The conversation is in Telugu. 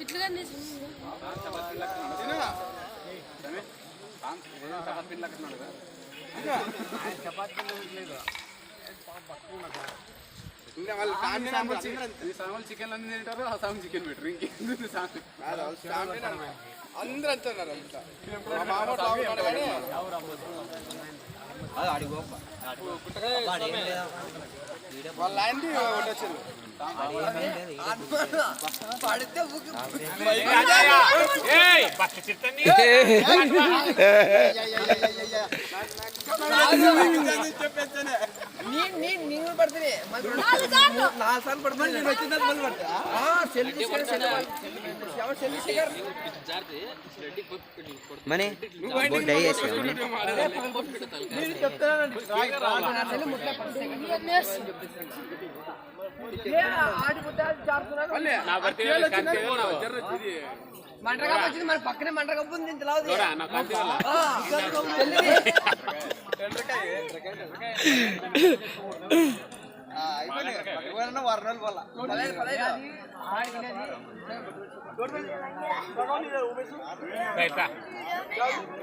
ఇట్లుగా చికెన్ అన్ని తింటారు ఆ సాంగ్ చికెన్ పెట్టరు ఇంకేంది సాంగ్ అందరూ అంటున్నారు అంతా అడిగి వాళ్ళ ఆయనది ఒకటి వచ్చింది నీళ్ళు పడుతుంది నాలుగు సార్లు పడుతుంది నేను వచ్చిన మళ్ళీ పడతా మనీ వచ్చింది మన పక్కనే మంటగా ఉంది ఇంత చెల్లిది.